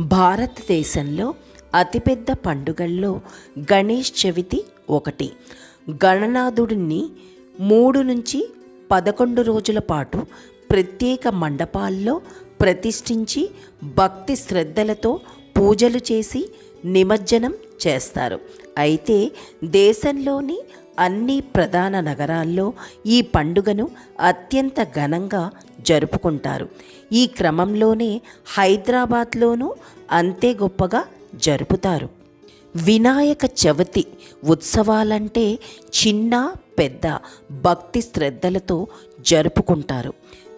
భారతదేశంలో అతిపెద్ద పండుగల్లో గణేష్ చవితి ఒకటి. గణనాథుడిని మూడు నుంచి పదకొండు రోజుల పాటు ప్రత్యేక మండపాల్లో ప్రతిష్ఠించి భక్తి శ్రద్ధలతో పూజలు చేసి నిమజ్జనం చేస్తారు. అయితే దేశంలోని అన్ని ప్రధాన నగరాల్లో ఈ పండుగను అత్యంత ఘనంగా జరుపుకుంటారు. ఈ క్రమంలోనే హైదరాబాద్లోనూ అంతే గొప్పగా జరుపుతారు. వినాయక చవితి ఉత్సవాలంటే చిన్న పెద్ద భక్తి శ్రద్ధలతో జరుపుకుంటారు.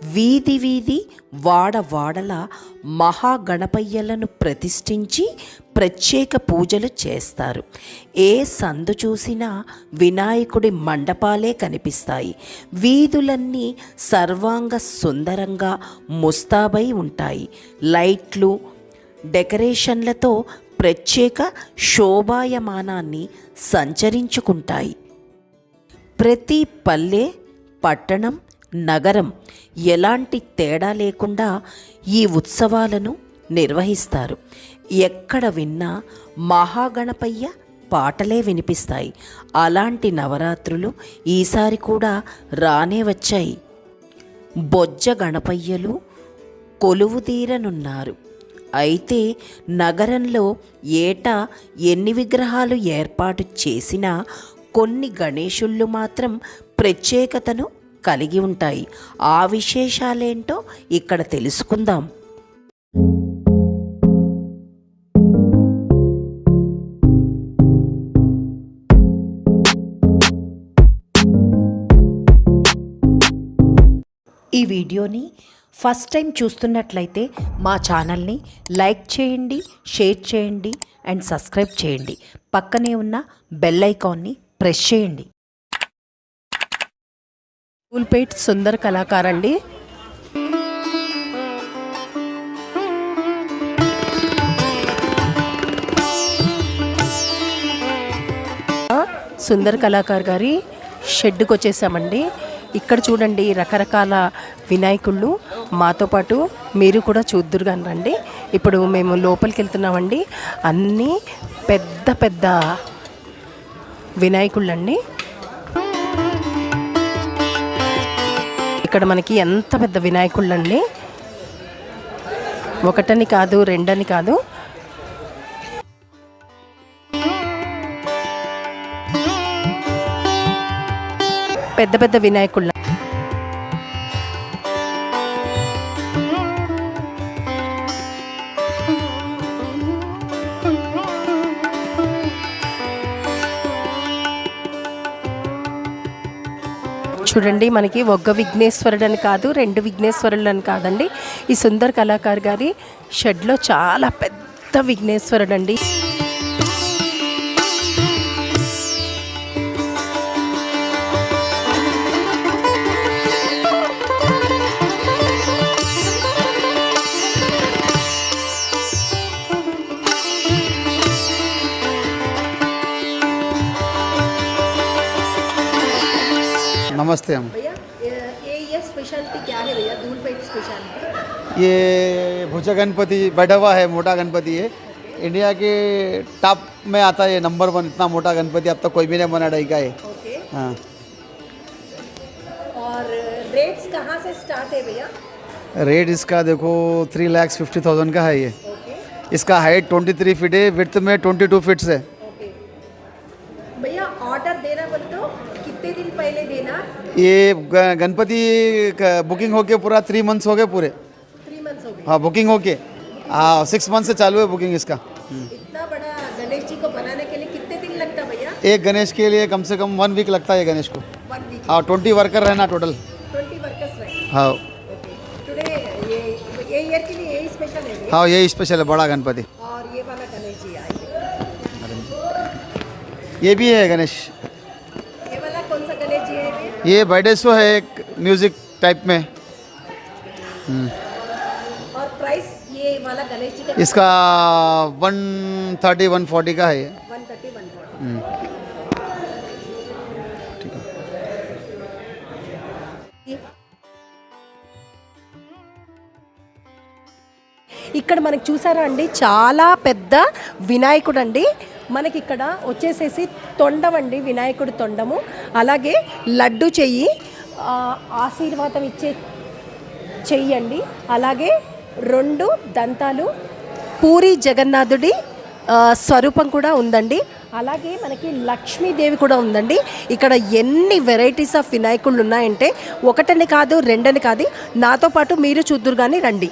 వీధి వీధి వాడ వాడల మహాగణపయ్యలను ప్రతిష్ఠించి ప్రత్యేక పూజలు చేస్తారు. ఏ సందు చూసినా వినాయకుడి మండపాలే కనిపిస్తాయి. వీధులన్నీ సర్వాంగ సుందరంగా ముస్తాబై ఉంటాయి. లైట్లు డెకరేషన్లతో ప్రత్యేక శోభాయమానాన్ని సంచరించుకుంటాయి. ప్రతి పల్లె పట్టణం నగరం ఎలాంటి తేడా లేకుండా ఈ ఉత్సవాలను నిర్వహిస్తారు. ఎక్కడ విన్నా మహాగణపయ్య పాటలే వినిపిస్తాయి. అలాంటి నవరాత్రులు ఈసారి కూడా రానే వచ్చాయి. బొజ్జ గణపయ్యలు కొలువుదీరనున్నారు అయితే నగరంలో ఏటా ఎన్ని విగ్రహాలు ఏర్పాటు చేసినా కొన్ని గణేషుళ్ళు మాత్రం ప్రత్యేకతను కలిగి ఉంటాయి. ఆ విశేషాలేంటో ఇక్కడ తెలుసుకుందాం. ఈ వీడియోని ఫస్ట్ టైం చూస్తున్నట్లయితే మా ఛానల్ని లైక్ చేయండి షేర్ చేయండి అండ్ సబ్స్క్రైబ్ చేయండి. పక్కనే ఉన్న బెల్ ఐకాన్ని ప్రెస్ చేయండి. కూల్పేట్ సుందర్ కళాకార్ అండి సుందర్ కళాకార్ గారి షెడ్కి వచ్చేసామండి ఇక్కడ చూడండి రకరకాల వినాయకుళ్ళు. మాతో పాటు మీరు కూడా చూద్దురుగాని రండి. ఇప్పుడు మేము లోపలికి వెళ్తున్నామండి అన్నీ పెద్ద పెద్ద వినాయకుళ్ళండి. ఇక్కడ మనకి ఎంత పెద్ద వినాయకుళ్ళండి? ఒకటని కాదు రెండని కాదు. పెద్ద పెద్ద వినాయకుళ్ళు చూడండి మనకి ఒక్క విఘ్నేశ్వరుడు అని కాదు రెండు విఘ్నేశ్వరుడు అని కాదండి. ఈ సుందర్ కళాకారు గారి షెడ్లో చాలా పెద్ద విఘ్నేశ్వరుడు అండి नमस्ते हम। भैया ये ये स्पेशलिटी क्या है भैया? धूलपेट स्पेशलिटी ये भुजा गणपति बैठा हुआ है मोटा गणपति है। इंडिया के टॉप में आता है नंबर वन इतना मोटा गणपति अब तक तो कोई भी नहीं बना ढाई का है। हाँ। और रेट्स कहाँ से स्टार्ट है भैया? रेट इसका देखो थ्री लैक्स फिफ्टी थाउज़ेंड का है ये। ओके इसका हाइट ट्वेंटी थ्री फीट है विर्थ में ट्वेंटी टू फीट्स है ओके भैया ऑर्डर देना बोले तो? कितने दिन पहले देना? ये गणपति बुकिंग होके पूरा थ्री मंथ्स हो गए पूरे। थ्री मंथ्स हो गए हाँ बुकिंग होके। हाँ सिक्स मंथ से चालू है बुकिंग इसका। इतना बड़ा गणेश जी को बनाने के लिए कितने दिन लगता भैया? एक गणेश के लिए कम से कम वन वीक लगता है गणेश को। हाँ ट्वेंटी वर्कर रहना टोटल ट्वेंटी वर्कर्स हाँ। है हाँ यही स्पेशल है बड़ा गणपति। और ये वाला गणेश जी ये भी है गणेश। ये बर्थडे शो है एक म्यूजिक टाइप में और प्राइस ये वाला गणेश जी का इसका वन थर्टी वन फोर्टी का है ये वन थर्टी वन फोर्टी ఇక్కడ మనకి చూసారా అండి చాలా పెద్ద వినాయకుడు అండి మనకి ఇక్కడ వచ్చేసేసి తొండమండి వినాయకుడి తొండము. అలాగే లడ్డు చెయ్యి ఆశీర్వాదం ఇచ్చే చెయ్యండి. అలాగే రెండు దంతాలు పూరి జగన్నాథుడి స్వరూపం కూడా ఉందండి. అలాగే మనకి లక్ష్మీదేవి కూడా ఉందండి. ఇక్కడ ఎన్ని వెరైటీస్ ఆఫ్ వినాయకుళ్ళు ఉన్నాయంటే ఒకటని కాదు రెండని కాదు నాతో పాటు మీరు చూద్దురు కానీ రండి.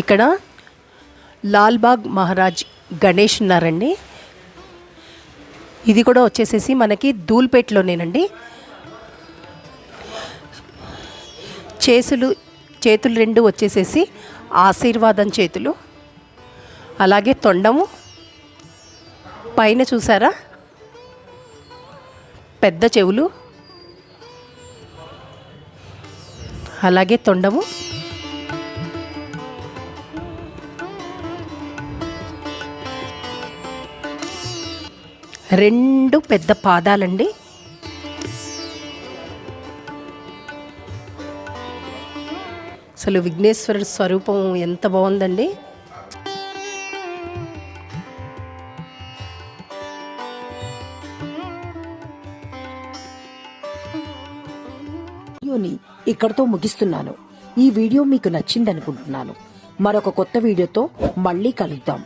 ఇక్కడ లాల్బాగ్ మహారాజ్ గణేష్ ఉన్నారండి. ఇది కూడా వచ్చేసేసి మనకి ధూల్పేటలోనేనండి చేతులు చేతులు రెండు వచ్చేసేసి ఆశీర్వాదం చేతులు అలాగే తొండము. పైన చూసారా? పెద్ద చెవులు అలాగే తొండము. రెండు పెద్ద పాదాలండి. అసలు విఘ్నేశ్వరుడి స్వరూపం ఎంత బాగుందండి. వీడియోని ఇక్కడతో ముగిస్తున్నాను. ఈ వీడియో మీకు నచ్చిందనుకుంటున్నాను. మరొక కొత్త వీడియోతో మళ్ళీ కలుద్దాం.